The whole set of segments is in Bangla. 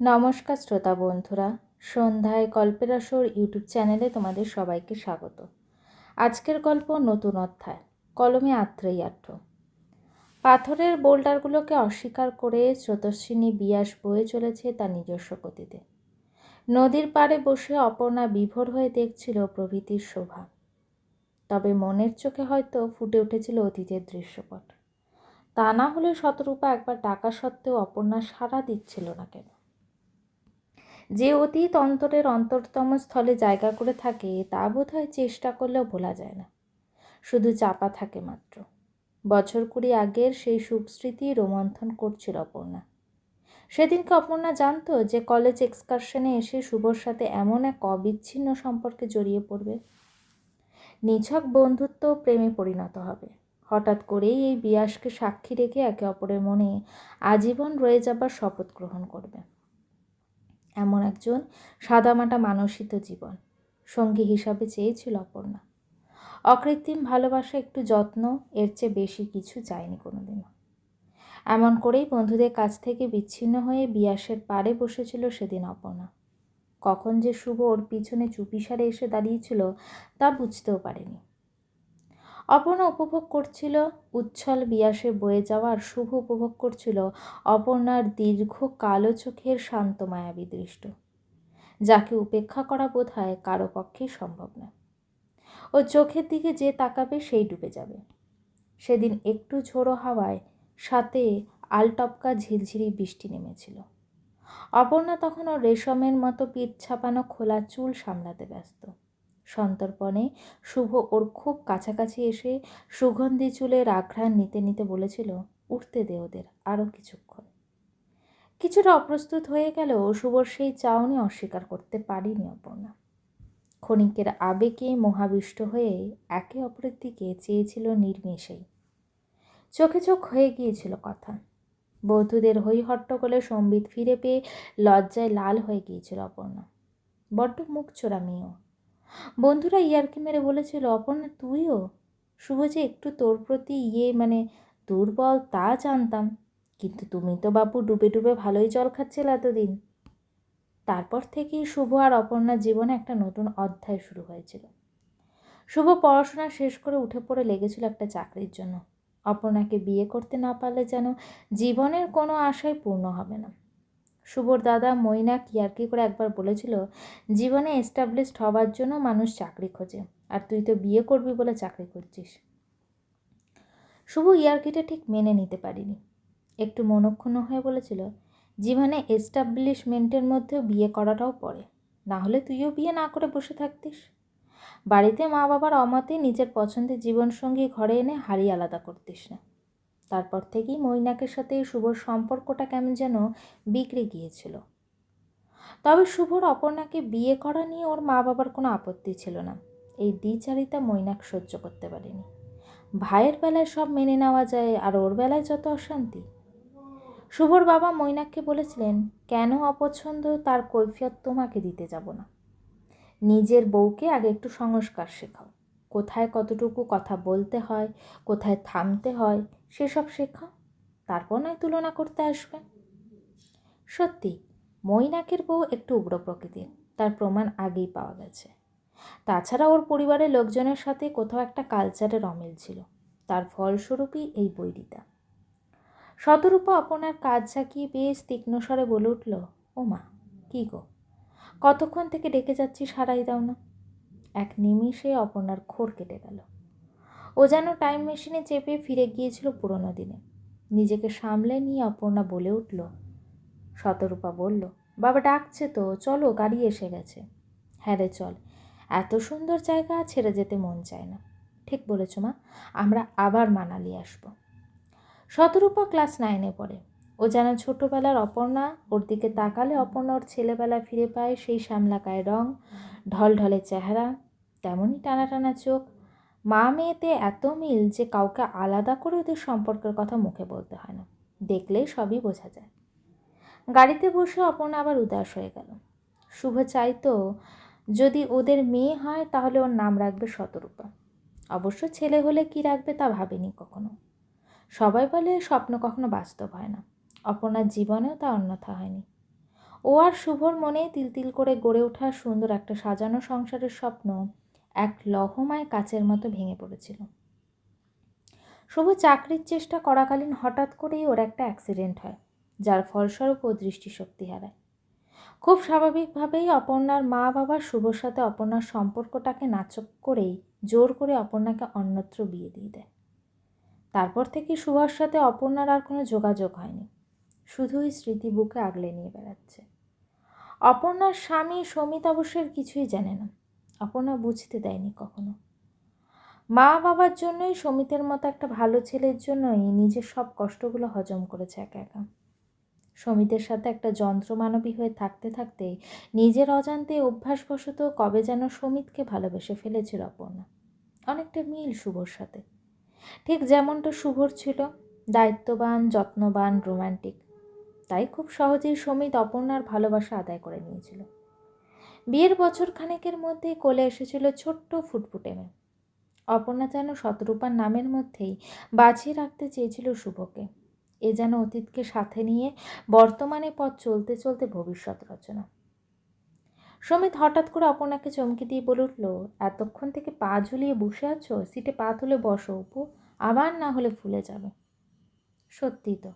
নমস্কার শ্রোতা বন্ধুরা, সন্ধ্যায় গল্পের আসর ইউটিউব চ্যানেলে তোমাদের সবাইকে স্বাগত। আজকের গল্প নতুন অধ্যায়, কলমে আত্রেই আঠ্য। পাথরের বোল্ডারগুলোকে অস্বীকার করে স্রোতস্বিনী বিয়াস বয়ে চলেছে তার নিজস্ব গতিতে। নদীর পাড়ে বসে অপর্ণা বিভোর হয়ে দেখছিল প্রভৃতির শোভা। তবে মনের চোখে হয়তো ফুটে উঠেছিল অতীতের দৃশ্যপট। তা না হলে শতরূপা একবার ডাকা সত্ত্বেও অপর্ণা সাড়া দিচ্ছিল না কেন? যে অতীত অন্তরের অন্তরতম স্থলে জায়গা করে থাকে, তা বোধ হয় চেষ্টা করলেও ভোলা যায় না। শুধু চাপা থাকে মাত্র। বছর কুড়ি আগের সেই সুখস্মৃতি রোমন্থন করছিল অপর্ণা। সেদিনকে অপর্ণা জানতো যে কলেজ এক্সকারশনে এসে শুভর সাথে এমন এক অবিচ্ছিন্ন সম্পর্কে জড়িয়ে পড়বে। নিছক বন্ধুত্ব প্রেমে পরিণত হবে। হঠাৎ করেই এই বিয়াসকে সাক্ষী রেখে একে অপরের মনে আজীবন রয়ে যাবার শপথ গ্রহণ করবে। এমন একজন সাদামাটা মানসিত জীবন। সঙ্গী হিসাবে চেয়েছিল অপর্ণা। অকৃত্রিম ভালোবাসা একটু যত্ন, এর চেয়ে বেশি কিছু চায়নি কোনোদিনও। এমন করেই বন্ধুদের কাছ থেকে বিচ্ছিন্ন হয়ে বিয়াসের পাড়ে বসেছিল সেদিন অপর্ণা। কখন যে শুভ ওর পিছনে চুপিসারে এসে দাঁড়িয়েছিল তা বুঝতেও পারেনি। অপর্ণা উপভোগ করছিল উচ্ছল বিয়াসে বয়ে যাওয়ার শুভ উপভোগ করছিল অপর্ণার দীর্ঘ কালো চোখের শান্ত মায়াবী দৃষ্ট। যাকে উপেক্ষা করা বোধ হয় কারও পক্ষেই সম্ভব না ও চোখের দিকে যে তাকাবে সেই ডুবে যাবে। সেদিন একটু ঝোড়ো হাওয়ায় সাথে আলটপকা ঝিরঝিরি বৃষ্টি নেমেছিল। অপর্ণা তখন ওর রেশমের মতো পিঠ ছাপানো খোলা চুল সামলাতে ব্যস্ত। সন্তর্পণে। শুভ ওর খুব কাছাকাছি এসে সুগন্ধি চুলের আঘ্রাণ নিতে নিতে বলেছিল, উঠতে দে ওদের আরও কিছুক্ষণ। কিছুটা অপ্রস্তুত হয়ে গেলেও শুভর সেই চাউনি অস্বীকার করতে পারিনি অপর্ণা। ক্ষণিকের আবেগে মহাবিষ্ট হয়ে একে অপরের দিকে চেয়েছিল নির্মেষেই চোখে চোখ হয়ে গিয়েছিল কথা। বৌদ্ধদের হই হট্টগোলে সম্বিত ফিরে পেয়ে লজ্জায় লাল হয়ে গিয়েছিল অপর্ণা। বড্ড মুখ চোরা মেয়েও। বন্ধুরা ইয়ার্কি মেরে বলেছিল, অপর্ণা, তুইও? শুভ যে একটু তোর প্রতি ইয়ে মানে দুর্বল তা জানতাম। কিন্তু তুমি তো বাবু ডুবে ডুবে ভালোই জল খাচ্ছিল এতদিন। তারপর থেকেই শুভ আর অপর্ণার জীবনে একটা নতুন অধ্যায় শুরু হয়েছিল। শুভ পড়াশোনা শেষ করে উঠে পড়ে লেগেছিল একটা চাকরির জন্য। অপর্ণাকে বিয়ে করতে না পারলে যেন জীবনের কোনো আশাই পূর্ণ হবে না। শুভর দাদা মৈনাক ইয়ার্কি করে একবার বলেছিল, জীবনে এস্টাবলিশড হবার জন্য মানুষ চাকরি খোঁজে, আর তুই তো বিয়ে করবি বলে চাকরি করছিস শুভ ইয়ার্কিটা ঠিক মেনে নিতে পারিনি। একটু মনক্ষুণ্ণ হয়ে বলেছিল, জীবনে এস্টাবলিশমেন্টের মধ্যেও বিয়ে করাটাও পড়ে না হলে তুইও বিয়ে না করে বসে থাকতিস। বাড়িতে মা বাবার অমতে নিজের পছন্দের জীবনসঙ্গী ঘরে এনে হাড়ি আলাদা করতিস না। তারপর থেকেই মৈনাকের সাথে শুভর সম্পর্কটা কেমন যেন বিগড়ে গিয়েছিল। তবে শুভর অপর্ণাকে বিয়ে করা নিয়ে ওর মা বাবার কোনো আপত্তি ছিল না। এই দ্বিচারিতা মৈনাক সহ্য করতে পারেনি। ভাইয়ের বেলায় সব মেনে নেওয়া যায় আর ওর বেলায় যত অশান্তি। শুভর বাবা মৈনাককে বলেছিলেন, কেন অপছন্দ? তার কৈফিয়ত তোমাকে দিতে যাব না। নিজের বউকে আগে একটু সংস্কার শেখাও। কোথায় কতটুকু কথা বলতে হয়, কোথায় থামতে হয়, সেসব শেখাও তারপর নয় তুলনা করতে আসবে। সত্যি, মৈনাকের বউ একটু উগ্র প্রকৃতির, তার প্রমাণ আগেই পাওয়া গেছে। তাছাড়া ওর পরিবারের লোকজনের সাথে কোথাও একটা কালচারের অমিল ছিল। তার ফলস্বরূপই এই বৈরিতা। শতরূপা আপনার কাজ ঝাঁকিয়ে বেশ তীক্ষ্ণস্বরে বলে উঠল ও মা কী গো! কতক্ষণ থেকে ডেকে যাচ্ছি সারাই দাও না। এক নিমিষে অপর্ণার খোর কেটে গেল। ও যেন টাইম মেশিনে চেপে ফিরে গিয়েছিল পুরনো দিনে। নিজেকে সামলে নিয়ে অপর্ণা বলে উঠল। শতরূপা বলল, বাবা ডাকছে তো, চলো, গাড়ি এসে গেছে। হ্যাঁ রে, চল। এত সুন্দর জায়গা, ছেড়ে যেতে মন চায় না। ঠিক বলেছ মা, আমরা আবার মানালি আসব। শতরূপা ক্লাস নাইনে পড়ে। ও যেন ছোটোবেলার অপর্ণা, ওর দিকে তাকালে অপর্ণা ওর ছেলেবেলা ফিরে পায় সেই শ্যামলাকায় রং, ঢলঢলে চেহারা তেমনই টানা টানা চোখ। মা মেয়েতে এত মিল যে কাউকে আলাদা করে ওদের সম্পর্কের কথা মুখে বলতে হয় না। দেখলেই সবই বোঝা যায়। গাড়িতে বসে অপর্ণা আবার উদাস হয়ে গেল। শুভ চাইতো যদি ওদের মেয়ে হয় তাহলে ওর নাম রাখবে শতরূপা। অবশ্য ছেলে হলে কি রাখবে তা ভাবেনি কখনো। সবাই বলে স্বপ্ন কখনো বাস্তব হয় না। অপর্ণার জীবনেও তা অন্যথা হয়নি। ও আর শুভর মনে তিলতিল করে গড়ে ওঠা সুন্দর একটা সাজানো সংসারের স্বপ্ন এক লহমায় কাচের মতো ভেঙে পড়েছিল। শুভ চাকরির চেষ্টা করাকালীন হঠাৎ করেই ওর একটা অ্যাক্সিডেন্ট হয়, যার ফলস্বরূপ ও দৃষ্টিশক্তি হারায়। খুব স্বাভাবিকভাবেই অপর্ণার মা বাবা শুভর সাথে অপর্ণার সম্পর্কটাকে নাচক করেই জোর করে অপর্ণাকে অন্যত্র বিয়ে দিয়ে দেয়। তারপর থেকে সুভার সাথে অপর্ণার আর কোনো যোগাযোগ হয়নি, শুধুই স্মৃতি বুকে আগলে নিয়ে বেড়াচ্ছে। অপর্ণার স্বামী সমিত অবশ্যের কিছুই জানে না। অপর্ণা বুঝতে দেয়নি কখনো। মা বাবার জন্যই সমিতের মতো একটা ভালো ছেলের জন্যই নিজের সব কষ্টগুলো হজম করেছে একা একা। সমিতের সাথে একটা যন্ত্রমানবী হয়ে থাকতে থাকতে নিজের অজান্তে অভ্যাসবশত কবে যেন সমিতকে ভালোবেসে ফেলেছিল অপর্ণা অনেকটা মিল শুভর সাথে। ঠিক যেমনটা শুভর ছিল, দায়িত্ববান, যত্নবান রোম্যান্টিক তাই খুব সহজেই সমিত অপর্ণার ভালোবাসা আদায় করে নিয়েছিল। বিয়ের বছর খানেকের মধ্যে কোলে এসেছিল ছোট্ট ফুটফুটে মেয়ে। অপর্ণা যেন শতরূপার নামের মধ্যেই বাঁচিয়ে রাখতে চেয়েছিল শুভকে। এ যেন অতীতকে সাথে নিয়ে বর্তমানে পথ চলতে চলতে ভবিষ্যৎ রচনা। সমিত হঠাৎ করে অপর্ণাকে চমকে দিয়ে বলে উঠল, এতক্ষণ থেকে পা ঝুলিয়ে বসে আছো? সিটে পা তুলে বসো উপু আবার না হলে ফুলে যাবে। সত্যি তো।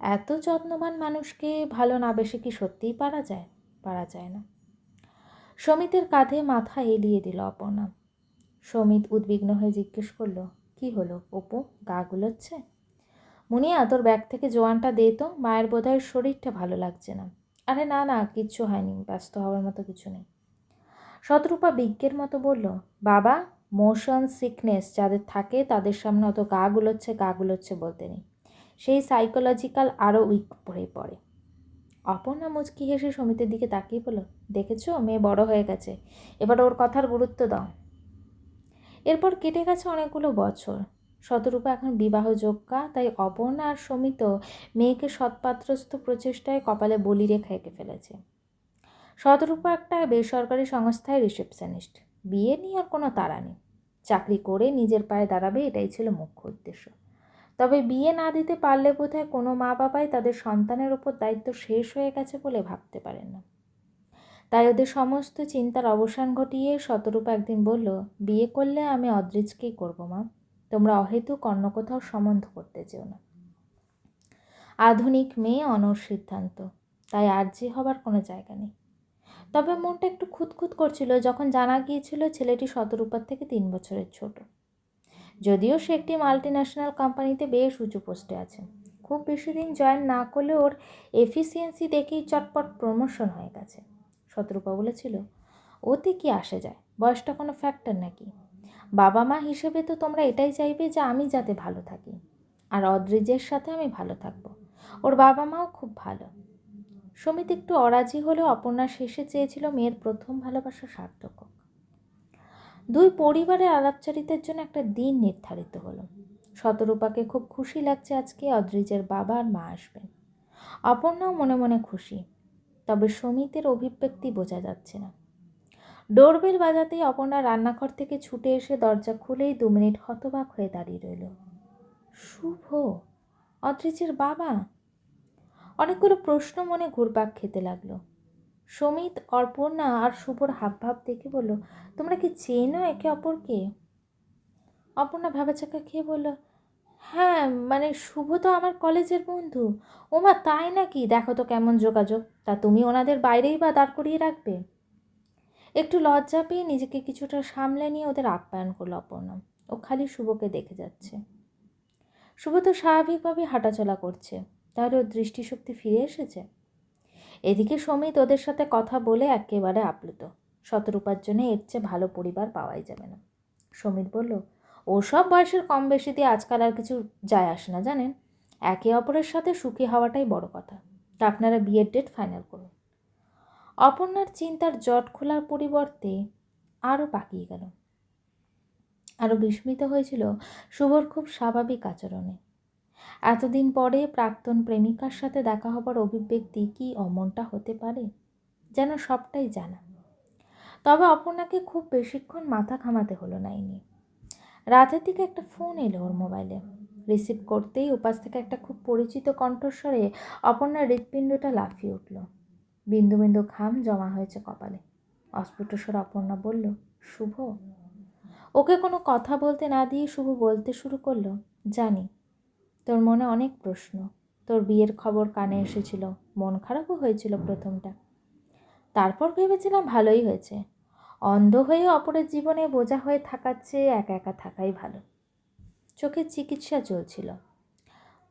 এত যত্নবান মানুষকে ভালো না বেশি কি সত্যিই পারা যায়? পারা যায় না। সমিতের কাঁধে মাথা এলিয়ে দিল অপর্ণা। সমিত উদ্বিগ্ন হয়ে জিজ্ঞেস করল, কি হলো অপু? গা গুলোচ্ছে? মুনিয়া, তোর ব্যাগ থেকে জোয়ানটা দে তো, মায়ের বোধহয় শরীরটা ভালো লাগছে না। আরে না না, কিচ্ছু হয়নি, ব্যস্ত হওয়ার মতো কিছু নেই। শতরূপা বিজ্ঞের মতো বলল, বাবা, মোশন সিকনেস যাদের থাকে তাদের সামনে অত গা গুলোচ্ছে গা গুলোচ্ছে বলতে নেই। সেই সাইকোলজিক্যাল আরও উইক পড়ে পড়ে। অপর্ণা মুচকি হেসে সমিতের দিকে তাকিয়ে বলল, দেখেছ, মেয়ে বড় হয়ে গেছে। এবার ওর কথার গুরুত্ব দাও। এরপর কেটে গেছে অনেকগুলো বছর। শতরূপা এখন বিবাহযোগ্যা, তাই অপর্ণা আর সমিত মেয়েকে সৎপাত্রস্থ প্রচেষ্টায় কপালে বলি রেখা এঁকে ফেলেছে। শতরূপা একটা বেসরকারি সংস্থায় রিসেপশনিস্ট। বিয়ে নিয়ে আর কোনো তাড়া নেই। চাকরি করে নিজের পায়ে দাঁড়াবে, এটাই ছিল মুখ্য উদ্দেশ্য। তবে বিয়ে না দিতে পারলে বোধহয় কোনো মা বাবাই তাদের সন্তানের ওপর দায়িত্ব শেষ হয়ে গেছে বলে ভাবতে পারেন না। তাই ওদের সমস্ত চিন্তার অবসান ঘটিয়ে শতরূপা একদিন বলল, বিয়ে করলে আমি অদ্রিজকেই করব, মা। তোমরা অহেতুক অন্য কোথাও সম্বন্ধ করতে চেও না। আধুনিক মেয়ে অনর সিদ্ধান্ত। তাই আর্জি হবার কোনো জায়গা নেই। তবে মনটা একটু খুঁতখুত করছিল যখন জানা গিয়েছিল ছেলেটি শতরূপার থেকে তিন বছরের ছোট। যদিও সে একটি মাল্টি ন্যাশনাল কোম্পানিতে বেশ উঁচু পোস্টে আছে। খুব বেশি দিন জয়েন না করলে ওর এফিসিয়েন্সি দেখেই চটপট প্রমোশন হয়ে গেছে, শতরূপা বলেছিল। ওতে কি আসে যায়? বয়সটা কোনো ফ্যাক্টর নাকি? বাবা মা হিসেবে তো তোমরা এটাই চাইবে যে আমি যাতে ভালো থাকি। আর অদ্রিজের সাথে আমি ভালো থাকব। ওর বাবা মাও খুব ভালো। সমিত একটু অরাজি হলেও অপর্ণা শেষে চেয়েছিল মেয়ের প্রথম ভালোবাসা সার্থক দুই পরিবারের আলাপচারিতার জন্য একটা দিন নির্ধারিত হলো। শতরূপাকে খুব খুশি লাগছে আজকে, অদ্রিজের বাবা আর মা আসবেন। অপর্ণাও মনে মনে খুশি, তবে সমিতের অভিব্যক্তি বোঝা যাচ্ছে না। ডোরবেল বাজাতেই অপর্ণা রান্নাঘর থেকে ছুটে এসে দরজা খুলেই দু মিনিট হতবাক হয়ে দাঁড়িয়ে রইল। শুভ, অদ্রিজের বাবা? অনেকগুলো প্রশ্ন মনে ঘুরপাক খেতে লাগল। সমিত, অর্পণা আর শুভর হাবভাব দেখে বলল, তোমরা কি চেনো একে অপরকে? অপর্ণা ভাবাচাকা খেয়ে বলল হ্যাঁ মানে শুভ তো আমার কলেজের বন্ধু। ওমা, তাই নাকি? দেখো তো কেমন যোগাযোগ। তা তুমি ওনাদের বাইরেই বা দাঁড় করিয়ে রাখবে? একটু লজ্জা পেয়ে নিজেকে কিছুটা সামলে নিয়ে ওদের আপ্যায়ন করল অপর্ণা। ও খালি শুভকে দেখে যাচ্ছে। শুভ তো স্বাভাবিকভাবে হাঁটাচলা করছে। তাহলে ওর দৃষ্টিশক্তি ফিরে এসেছে? এদিকে সমিত ওদের সাথে কথা বলে একেবারে আপ্লুত। শতরূপার জন্য এর চেয়ে ভালো পরিবার পাওয়াই যাবে না। সমিত বলল, ওসব বয়সের কম বেশি দিয়ে আজকাল আর কিছু যায় আসে না, জানেন? একে অপরের সাথে সুখী হওয়াটাই বড় কথা। তা আপনারা বিয়ের ডেট ফাইনাল করুন। অপর্ণার চিন্তার জট খোলার পরিবর্তে আরও পাকিয়ে গেল। আরও বিস্মিত হয়েছিল শুভর খুব স্বাভাবিক আচরণে। এতদিন পরে প্রাক্তন প্রেমিকার সাথে দেখা হবার অভিব্যক্তি কি অমনটা হতে পারে? যেন সবটাই জানা। তবে অপর্ণাকে খুব বেশিক্ষণ মাথা ঘামাতে হলো না নিয়ে রাতের দিকে একটা ফোন এলো ওর মোবাইলে। রিসিভ করতেই উপাস থেকে একটা খুব পরিচিত কণ্ঠস্বরে অপর্ণার হৃৎপিণ্ডটা লাফিয়ে উঠল। বিন্দু বিন্দু ঘাম জমা হয়েছে কপালে। অস্ফুটস্বর অপর্ণা বলল, শুভ? ওকে কোনো কথা বলতে না দিয়ে শুভ বলতে শুরু করল, জানি। তোর মনে অনেক প্রশ্ন। তোর বিয়ের খবর কানে এসেছিল। মন খারাপও হয়েছিল প্রথমটা। তারপর ভেবেছিলাম ভালোই হয়েছে। অন্ধ হয়ে অপরের জীবনে বোঝা হয়ে থাকার চেয়ে একা একা থাকাই ভালো। চোখের চিকিৎসা চলছিল।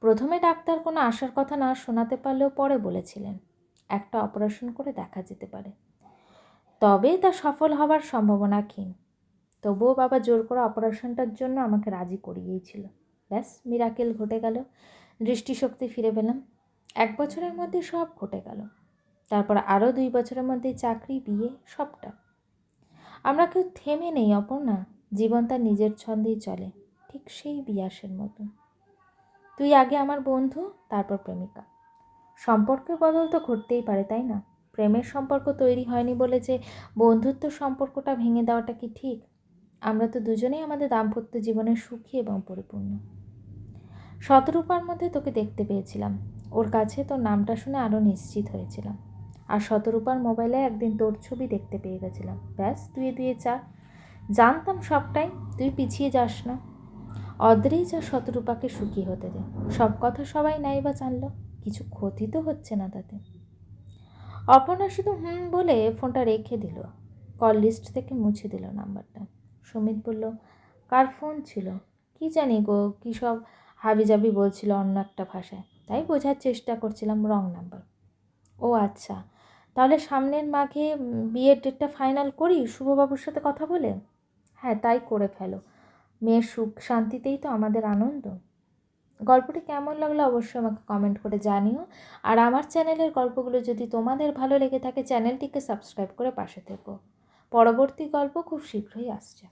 প্রথমে ডাক্তার কোনো আসার কথা না শোনাতে পারলেও পরে বলেছিলেন, একটা অপারেশন করে দেখা যেতে পারে। তবে তা সফল হবার সম্ভাবনা ক্ষীণ। তবুও বাবা জোর করে অপারেশনটার জন্য আমাকে রাজি করিয়েছিল ব্যাস মিরাকেল ঘটে গেল। দৃষ্টিশক্তি ফিরে পেলাম। এক বছরের মধ্যে সব ঘটে গেল। তারপর আরও দুই বছরের মধ্যে চাকরি, বিয়ে, সবটা। আমরা কেউ থেমে নেই, অপর্ণা। জীবন তার নিজের ছন্দেই চলে। ঠিক সেই বিয়াসের মতো তুই আগে আমার বন্ধু, তারপর প্রেমিকা। সম্পর্কের বদল তো ঘটতেই পারে, তাই না? প্রেমের সম্পর্ক তৈরি হয়নি বলে যে বন্ধুত্ব সম্পর্কটা ভেঙে দেওয়াটা কি ঠিক? আমরা তো দুজনেই আমাদের দাম্পত্য জীবনে সুখী এবং পরিপূর্ণ। শতরূপার মধ্যে তোকে দেখতে পেয়েছিলাম। ওর কাছে তোর নামটা শুনে আরও নিশ্চিত হয়েছিলাম। আর শতরূপার মোবাইলে একদিন তোর ছবি দেখতে পেয়ে গেছিলাম। ব্যাস দুয়ে দুয়ে চা। জানতাম সবটাই, তুই পিছিয়ে যাস না। অদ্রেই যা শতরূপাকে সুখী হতে দে। সব কথা সবাই নাই বা জানলো। কিছু ক্ষতি তো হচ্ছে না তাতে। অপর্ণা শুধু হুম বলে ফোনটা রেখে দিল। কল লিস্ট থেকে মুছে দিল নাম্বারটা। সুমিত বলল, কার ফোন ছিল? কি জানি গো, কী সব হাবিজাবি বলছিল অন্য একটা ভাষায়। তাই বোঝার চেষ্টা করছিলাম রং নাম্বার ও আচ্ছা তাহলে সামনের মাঘে বিয়ের ডেটটা ফাইনাল করি, শুভবাবুর সাথে কথা বলে? হ্যাঁ তাই করে ফেলো। মেয়ের সুখ শান্তিতেই তো আমাদের আনন্দ। গল্পটি কেমন লাগল অবশ্যই আমাকে কমেন্ট করে জানিও। আর আমার চ্যানেলের গল্পগুলো যদি তোমাদের ভালো লেগে থাকে, চ্যানেলটিকে সাবস্ক্রাইব করে পাশে থেকো। পরবর্তী গল্প খুব শীঘ্রই আসছে।